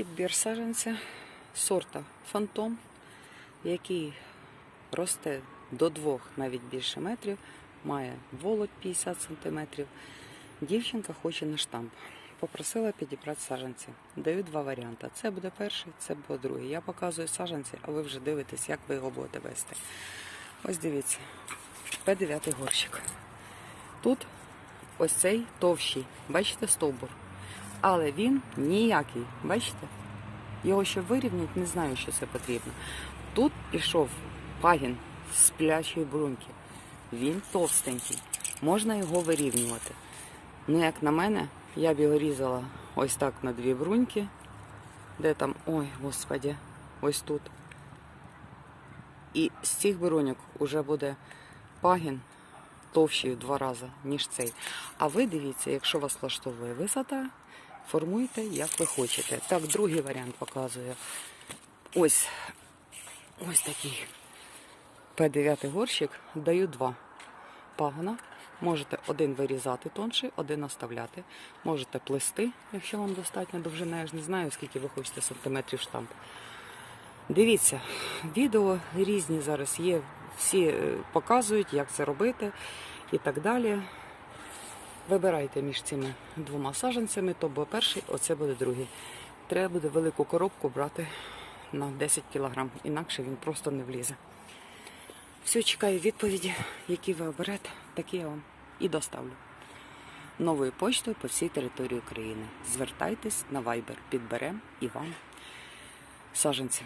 Підбір саджанця сорта Фантом, який росте до двох, навіть більше метрів, має волоть 50 сантиметрів. Дівчинка хоче на штамп. Попросила підібрати саджанці. Даю два варіанти. Це буде перший, це буде другий. Я показую саджанці, а ви вже дивитесь, як ви його будете вести. Ось дивіться, П9 горщик. Тут ось цей товщий, бачите, стовбур. Але він ніякий, бачите? Його щоб вирівняти, не знаю, що це потрібно. Тут пішов пагін з плячої бруньки. Він товстенький. Можна його вирівнювати. Ну, як на мене, я б його різала ось так на дві бруньки. Де там, ой, господі, ось тут. І з цих бруньок вже буде пагін товщий в два рази, ніж цей. А ви дивіться, якщо вас влаштовує висота, формуйте, як ви хочете. Так, другий варіант показую. Ось ось такий П9 горщик. Даю два пагона. Можете один вирізати тонший, один оставляти. Можете плести, якщо вам достатньо довжина. Я ж не знаю, скільки ви хочете сантиметрів штамп. Дивіться, відео різні зараз є, всі е, показують, як це робити і так далі. Вибирайте між цими двома саджанцями, то буде перший, оце буде другий. Треба буде велику коробку брати на 10 кг, інакше він просто не влізе. Все, чекаю відповіді, які ви оберете, такі я вам і доставлю. Новою поштою по всій території України. Звертайтесь на Viber, підберемо і вам саджанці.